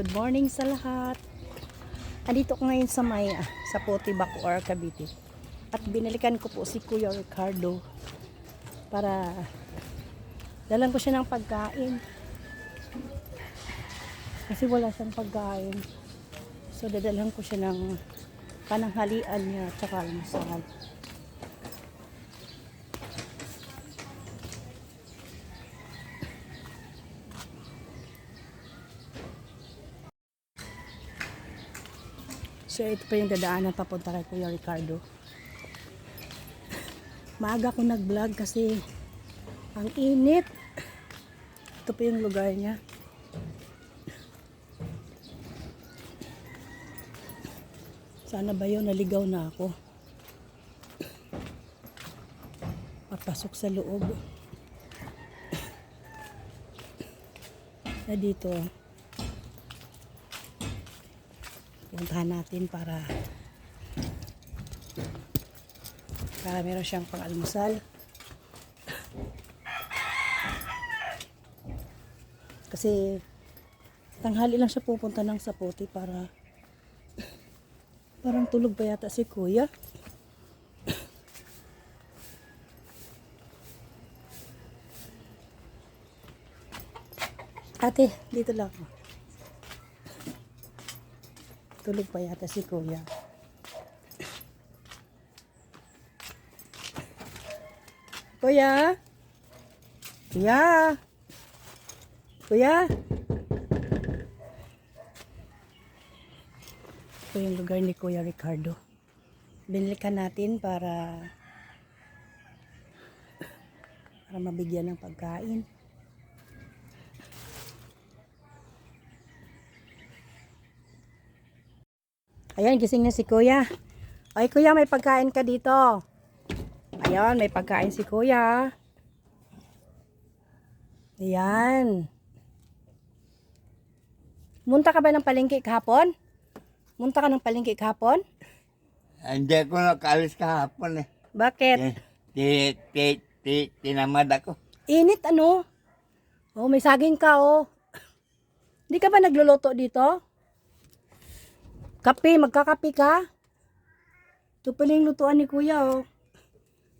Good morning sa lahat. Andito ko ngayon sa may ah, sa Poti Bacoor, Cavite. At binalikan ko po si Kuya Ricardo para dalan ko siya ng pagkain. Kasi wala siyang pagkain. So dadalhan ko siya ng pananghalian niya at saka almusal. So ito pa yung dadaanan papunta kay Kuya Ricardo. Maaga ko nag-vlog kasi ang init. Ito pa yung lugar niya. Sana ba yun naligaw na ako. Papasok sa loob. Na dito. Puntahan natin para para meron siyang pang-almusal. Kasi tanghali lang siya pupunta ng sapote para parang tulog pa yata si kuya. Ate, dito lang ako. Tulog pa yata si kuya. Kuya? Kuya? Kuya? Ito yung lugar ni Kuya Ricardo. Binilikan natin para para mabigyan ng pagkain. Ayan, gising na si Kuya. Ay, Kuya, may pagkain ka dito. Ayan, may pagkain si Kuya. Ayan. Munta ka ba ng palengke kahapon? Munta ka ng palengke kahapon? Hindi ako nakaalis kahapon eh. Bakit? Ti, ti, ti, tinamad ako. Init ano? Oh, may saging ka oh. Hindi ka ba nagluluto dito? Kape, magkakape ka? Ito pala yung lutuan ni kuya oh.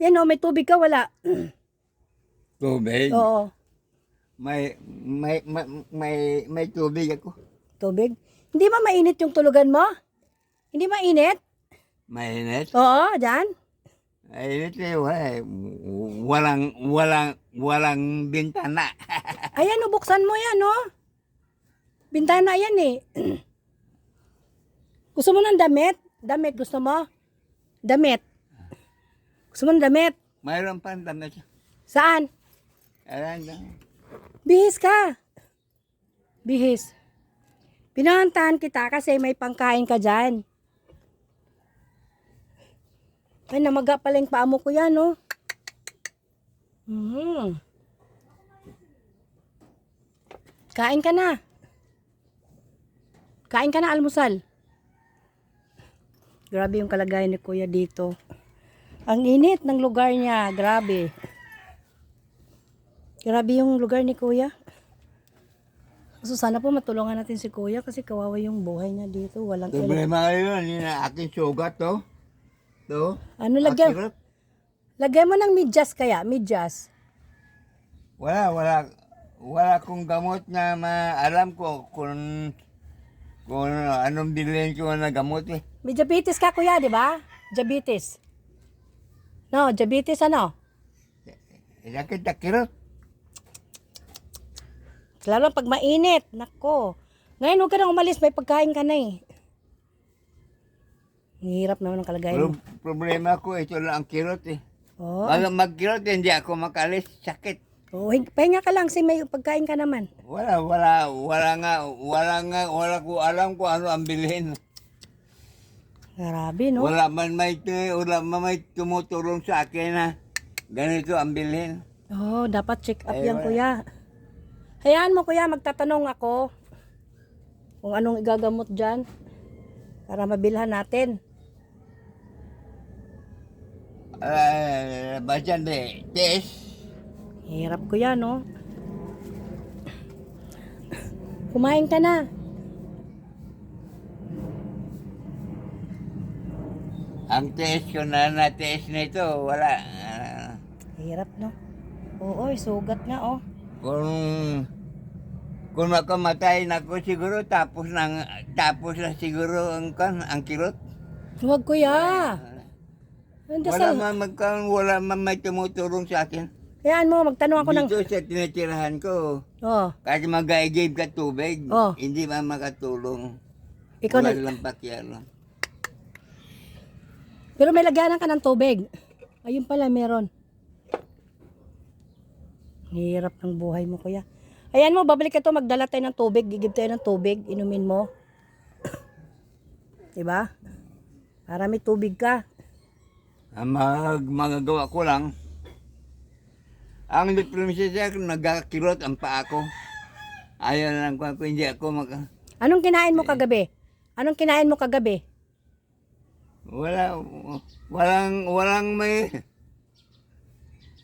Yan oh, may tubig ka, wala. Tubig? Oo, May, may, may, may, may tubig ako. tubig. Hindi ba mainit yung tulugan mo? Hindi mainit? Mainit? Oo, dyan. Mainit eh, wala eh. Walang, walang, walang bintana. Ayan, oh, buksan mo yan, oh. Bintana yan eh. gusto mo ng damit? Damit, gusto mo? Damit. Gusto mo ng damit? Mayroon pa ang damit. Saan? Ayan lang. Bihis ka. Bihis. Pinantahan kita kasi may pangkain ka dyan. Ay, namaga pala yung paa mo ko yan, no? Mhm. Kain ka na. Kain ka na, almusal. Grabe yung kalagayan ni kuya dito. Ang init ng lugar niya. Grabe. Grabe yung lugar ni kuya. So sana po matulungan natin si kuya kasi kawawa yung buhay niya dito. Walang. Problema yun. Yun ang aking sugat to. To. Ano lagyan? Akirot. Lagyan mo ng medyas kaya, medyas. Wala, wala. Wala akong gamot na maalam ko kung kung anong bilhin ko na gamot eh. May diabetes ka kuya, di ba? Diabetes. No, diabetes ano? Sakit na kirot. Lalo pag mainit. Nako. Ngayon huwag ka na umalis, may pagkain ka na eh. Hirap naman ang kalagayan mo. Pro- problema ko, ito lang ang kirot eh. Oh, Bago magkirot, hindi ako makalis. Sakit. Oh hing- pahinga ka lang kasi may pagkain ka naman. Wala, wala, wala nga, wala nga, wala ko alam kung ano ang bilhin. Grabe, no? Wala man may, wala man may tumutulong sa akin na ganito ang bilhin. Oh, dapat check up Eh, yan, wala. kuya. Hayaan mo, kuya, magtatanong ako kung anong igagamot dyan para mabilhan natin. Uh, Bajan de, test. Hirap ko yan, no? Kumain ka na. Ang taste ko na na-taste nito, wala. Hirap, no? Oo, eh, sugat nga, oh. Kung kung makamatay na ako siguro tapos nang tapos na siguro ang kan ang kirot. Huwag kuya. Wala, wala man magkan wala man may tumutulong sa akin. Kayaan mo, magtanong ako ng... Dito sa tinitirahan ko, Oh, kahit mag-give ka tubig, Oh. hindi man makatulong. ikaw wala na... lang pakialam. Pero may lagyanan ka ng tubig. Ayun pala, meron. Hirap ng buhay mo, kuya. Ayan mo, babalik ka to, magdala tayo ng tubig, gigib tayo ng tubig, inumin mo. diba? Para may tubig ka. Ang mag, magagawa ko lang, ang diferensya siya, nagkakirot ang paa ko. Ayaw na lang ko, kung hindi ako mag... Anong kinain mo kagabi? Anong kinain mo kagabi? Wala, walang, walang may,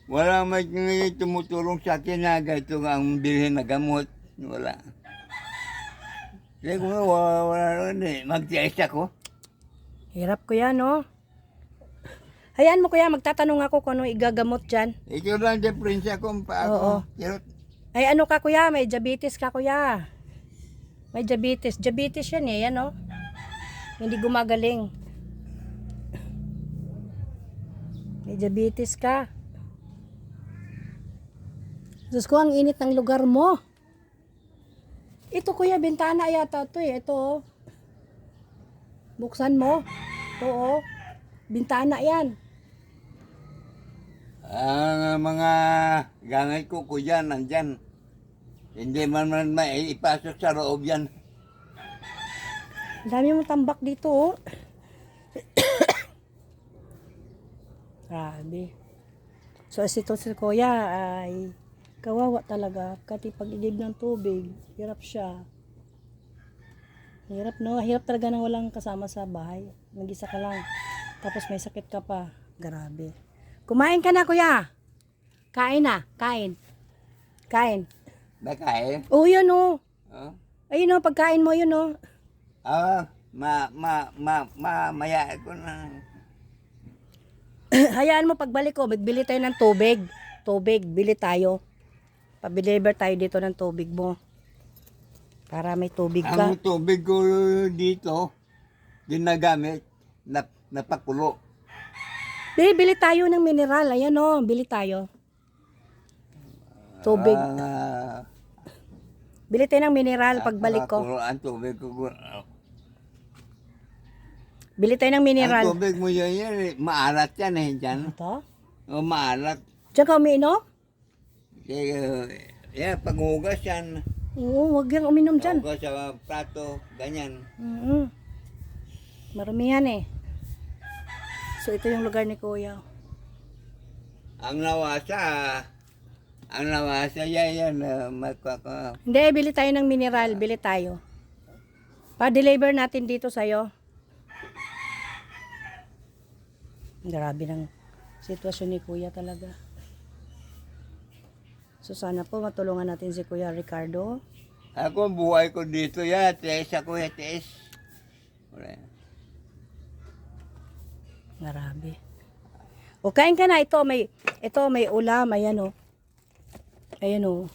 walang may tumutulong sa akin na ganito ang bilhin na gamot. Wala. Siguro, wala, wala rin eh. Magtiis ako. Hirap kuya, no? Hayaan mo kuya, magtatanong ako kung ano igagamot dyan. Ito lang diferensya ko ang paa ko. Oo. Kirot. Ay ano ka kuya, may diabetes ka kuya. May diabetes. Diabetes yan eh, yan oh. Hindi gumagaling. May diabetes ka. Diyos ko, ang init ng lugar mo. Ito kuya, bintana yata to eh. Ito oh. Buksan mo. Ito oh. Bintana yan. Ang mga gamit ko dyan, nandyan. Hindi man man may ipasok sa loob yan. Dami mong tambak dito, oh. Grabe. So, si ito si Kuya ay kawawa talaga. Kasi pag ng tubig, hirap siya. Hirap, no? Hirap talaga nang walang kasama sa bahay. Nag-isa ka lang. Tapos may sakit ka pa. Grabe. Kumain ka na, Kuya. Kain na. Kain. Kain. Bakain. Oh, yun, oh. Oh. Ayun, oh. Pagkain mo, yun, oh. Ah, ma, ma, ma, ma, maya ko na. Hayaan mo pagbalik ko, magbili tayo ng tubig. Tubig, bili tayo. Pabiliver tayo dito ng tubig mo. Para may tubig ka. Ang tubig ko dito, ginagamit, na, napakulo. Bili, bili tayo ng mineral. Ayan o, bili tayo. Tubig. Ah, Bili tayo ng mineral pagbalik ko. napakulo Ang tubig ko. Bili tayo ng mineral. Ang tubig mo yan, yan eh, maalat yan eh, dyan. Ito? O, maalat. Diyan ka umiinom? Kaya, yeah, paghugas yan. Oo, huwag yung uminom dyan. Hugas sa plato, ganyan. Mm Maramihan eh. So ito yung lugar ni Kuya. Ang nawasa, ang nawasa yan, yan, uh, magkaka, Hindi, bili tayo ng mineral. Bili tayo. Pa-deliver natin dito sa'yo. Grabe ng sitwasyon ni Kuya talaga. So sana po matulungan natin si Kuya Ricardo. Ako, buhay ko dito, ya, tes ako, ya, tes. Wala. Grabe. O kain ka na ito may ito may ulam ayan o. Ayan o.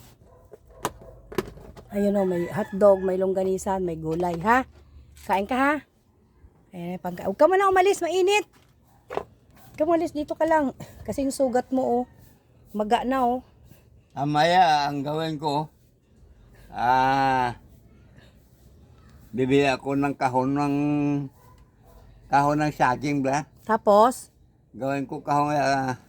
Ayan o may hotdog, may longganisan, may gulay ha. Kain ka ha. Ayan, pagka. Huwag ka muna umalis, mainit. Huwag dito ka lang. Kasi yung sugat mo oh. Maga na oh. Amaya, ang gawin ko, ah, bibili ako ng kahon ng, kahon ng saging ba? Tapos, Gawin ko kahon, ah,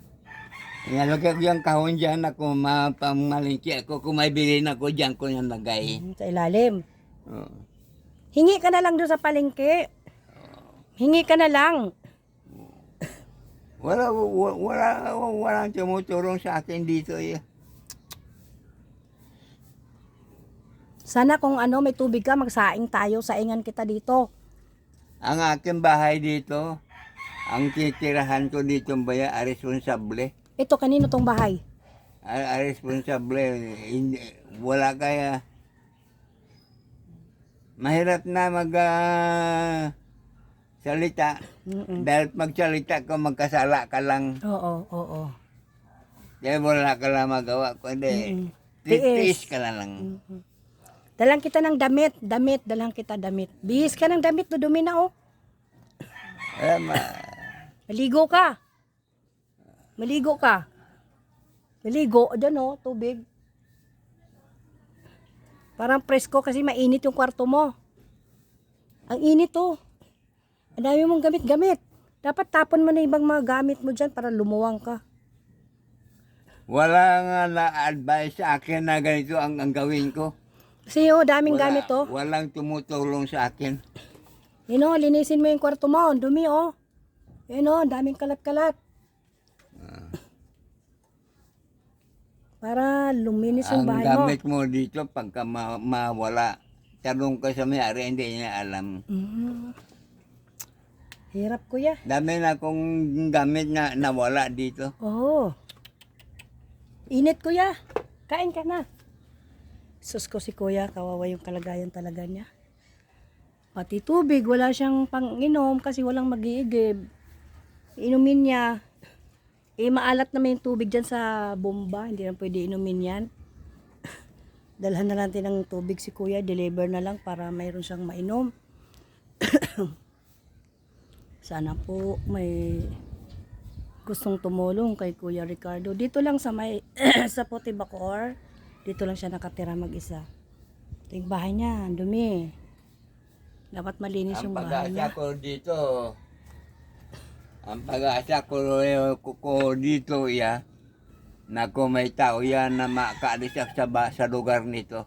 Inalagay ko yung kahon dyan, ako mapamalingki ako, kung may bilhin ako dyan ko yung lagay. mm, sa ilalim. Oo. Hingi ka na lang doon sa palengke. Hingi ka na lang. Wala, wala, wala, walang tumutulong sa akin dito eh. Sana kung ano, may tubig ka, magsaing tayo. Saingan kita dito. Ang aking bahay dito, ang titirahan ko dito ba yan, ah, responsable. Ito, kanino tong bahay? Ah, ah, responsable. Hindi, wala kaya. Mahirap na mag ah, salita. Mm-mm. Dahil magsalita ka, magkasala ka lang. Oo, oo. Dahil wala ka lang magawa. Kundi, Mm-mm. tiis ka na lang. Dalang kita ng damit, damit, dalang kita damit. Bihis ka ng damit, dudumi na oh. Eh, ma, Maligo ka. Maligo ka. Maligo, dyan oh, tubig. Parang presko kasi mainit yung kwarto mo. Ang init oh. Ang dami mong gamit-gamit. Dapat tapon mo na ibang mga gamit mo dyan para lumuwang ka. wala nga na-advise sa akin na ganito ang, ang gawin ko. Kasi oh, daming Wala, gamit oh. Walang tumutulong sa akin. Yun oh, linisin mo yung kwarto mo. Dumi oh. Yun oh, ang daming kalat-kalat. Para luminis yung Ang bahay mo. gamit mo dito, pagka ma- mawala, tanong ka sa may-ari, hindi niya alam. Mm. Hirap kuya. Dami na akong gamit na nawala dito. Oo. Init kuya. Kain ka na. Sus ko si kuya, kawawa yung kalagayan talaga niya. Pati tubig, wala siyang panginom kasi walang mag-iigib. Inumin niya. Eh, maalat naman yung tubig dyan sa bomba. Hindi na pwede inumin yan. Dalhan na natin ng tubig si kuya. Deliver na lang para mayroon siyang mainom. Sana po may gustong tumulong kay Kuya Ricardo. Dito lang sa may sa Puti Bacoor. Dito lang siya nakatira mag-isa. Ito yung bahay niya, ang dumi. Dapat malinis Ang yung bahay pag-asa niya. ko dito, ang pag-asa ko, ko, dito, ya, na kung may tao yan na makaalis sa, sa lugar nito,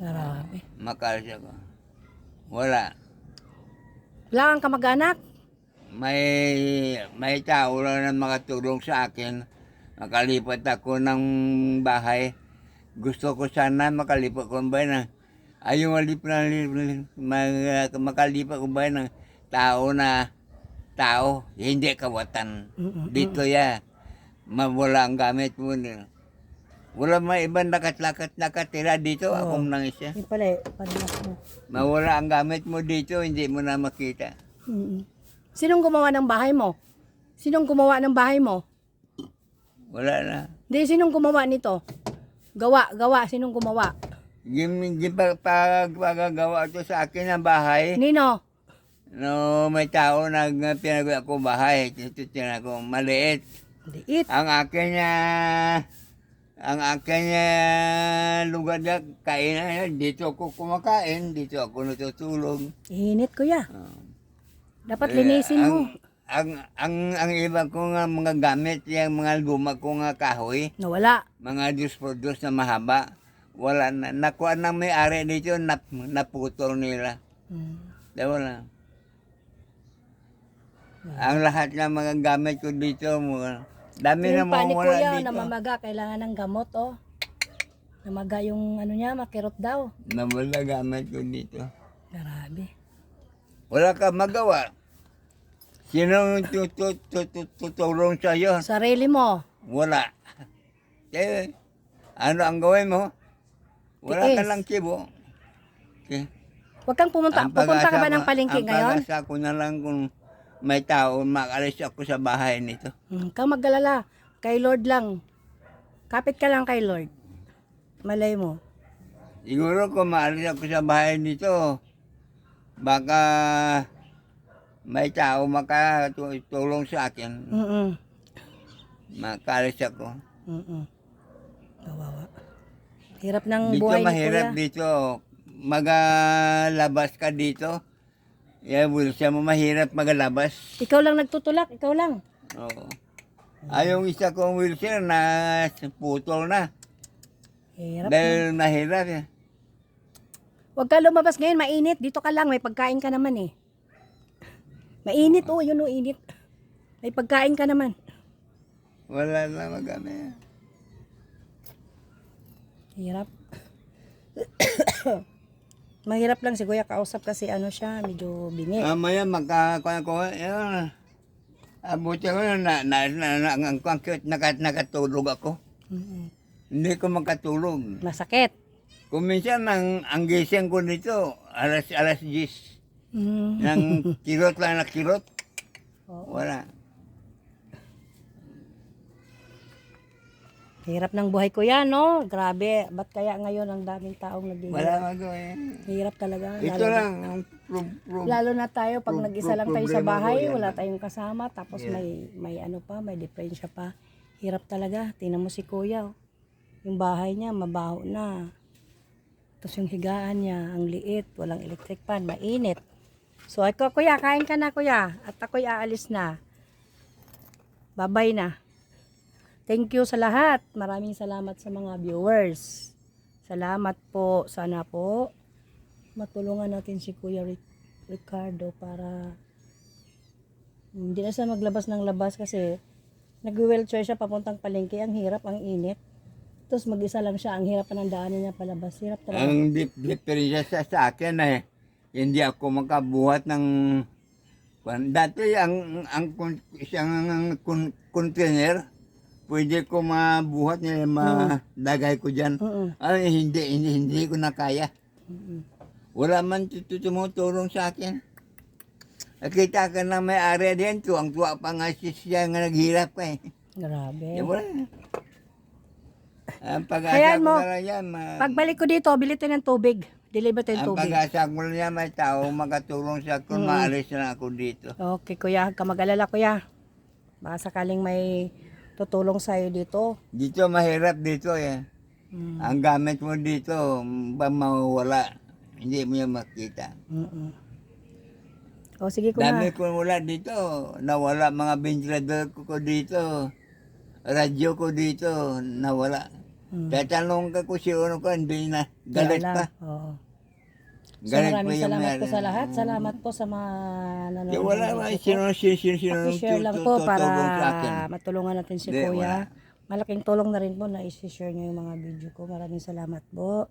Grabe. makaalis ako. Wala. Wala kang kamag-anak? May, may tao lang na makatulong sa akin. Makalipat ako ng bahay. Gusto ko sana makalipat ko ba na ayaw malip na mag, makalipat ko ba ng tao na tao, hindi kawatan. Mm-mm. Dito ya, mawala ang gamit mo. Wala may ibang nakat-lakat nakatira dito, Oo. akong nang isa. Yun pala mo. Mawala ang gamit mo dito, hindi mo na makita. Mm-mm. Sinong gumawa ng bahay mo? Sinong gumawa ng bahay mo? Wala na. Hindi, sinong gumawa nito? Gawa, gawa, sinong gumawa? Yung, yung pag, pag, pagagawa to sa akin ng bahay, Nino? No, may tao na pinagawa ko bahay, titutin ako maliit. Liit. Ang akin niya, ang akin niya lugar na kainan, dito ako kumakain, dito ako natutulog. Init kuya. Ah. Dapat Eh, linisin ang, mo. Ang, ang, ang iba ko nga mga gamit, yung mga luma ko nga kahoy, Nawala. mga dos por dos na mahaba, wala na. Nakuha ng may-ari dito, nap, naputol nila. Mm. Dawa lang. Ang lahat ng mga gamit ko dito, mga, dami na Yung mawala kuya, dito. namamaga, kailangan ng gamot, oh. Namaga yung ano niya, makirot daw. Nawala gamit ko dito. Grabe. Wala ka magawa. Sinong tutu- tutu- tutulong sa iyo? Sarili mo. Wala. Eh, ano ang gawin mo? Wala ka Tiis. lang kibo. Okay. Huwag kang pumunta. Ang Pupunta ka ba ng palengke ang ngayon? pag-asa ko na lang kung may tao, makalis ako sa bahay nito. Hmm, kang maggalala. Kay Lord lang. Kapit ka lang kay Lord. Malay mo. Siguro kung maalis ako sa bahay nito, baka may tao makatulong sa akin. Mm-mm. Makalis ako. Mm-mm. Kawawa. Hirap ng Dito buhay ni mahirap kuya. dito. Magalabas ka dito. Yeah, siya mo mahirap magalabas. Ikaw lang nagtutulak. Ikaw lang. Oo. Yung isa kong wheelchair na putol na. Hirap. Dahil mahirap eh. Huwag ka lumabas ngayon. Mainit. Dito ka lang. May pagkain ka naman eh. Mainit. Oh, yun oh, init. May pagkain ka naman. Wala na magami. Hirap. Mahirap lang si Kuya kausap kasi ano siya, medyo bingi. Mamaya magkakuha ko, yun. Abuti ko na, na, na, na, na, nakat, nakatulog ako. Mm-mm. Hindi ko makatulog. Masakit. Kung minsan, ang, ang gising ko nito, alas, alas 10. Mm. Nang kirot lang na kirot. Oo. Wala. Hirap ng buhay ko yan, no? Grabe. Ba't kaya ngayon ang daming taong naghihirap? Wala magawin. Hirap talaga. Ito lalo, lang ang pro- pro- lalo na tayo pag Pro- nag-isa lang tayo sa bahay, wala tayong kasama, tapos Yeah. may may ano pa, may diferensya pa. Hirap talaga. Tingnan mo si Kuya. oh. Yung bahay niya mabaho na. Tapos yung higaan niya, ang liit, walang electric fan, mainit. So ako, Kuya, kain ka na, Kuya. At ako'y aalis na. Babay na. Thank you sa lahat. Maraming salamat sa mga viewers. Salamat po. Sana po matulungan natin si Kuya Ric- Ricardo para hindi na siya maglabas ng labas kasi nag-wheelchair siya papuntang palengke. Ang hirap, ang init. Tapos mag-isa lang siya. Ang hirap ng daanan niya palabas. Hirap talaga. Ang diferensya sa, sa akin eh, hindi ako makabuhat ng. Dati ang ang isang container, pwede ko mabuhat niya, madagay ko dyan. Oo. Ay, hindi, hindi, hindi ko na kaya. Wala man tu- tumutulong sa akin. Nakita ka na may area din, tuwang-tuwa pa nga si- siya nga naghirap ka eh. Grabe. Eh, wala. Ang pag-asa Hayaan ko mo, na lang yan, ma- Pagbalik ko dito, bili tayo ng tubig. Deliver tayo ng ang tubig. pag-asa ko na yan, may tao makatulong sa akin, maalis na ako dito. Okay, kuya. Huwag ka mag-alala, kuya. Baka sakaling may tutulong sa'yo dito. Dito mahirap dito eh. Mm. Ang gamit mo dito, ba mawala. Hindi mo yan makita. Mm-mm. O, sige, kuya. Dami ko wala dito. Nawala mga ventilador ko, ko dito. Radyo ko dito, nawala. Mm. Tatanong ka ko si ano ko, hindi na. Galit pa. Oo. So, maraming salamat po sa lahat. Salamat po sa mga nanonood. Wala ko. sino, sino, sino, sino, Paki-share lang po para matulungan natin si Kuya. Malaking tulong na rin po na isi-share niyo yung mga video ko. Maraming salamat po.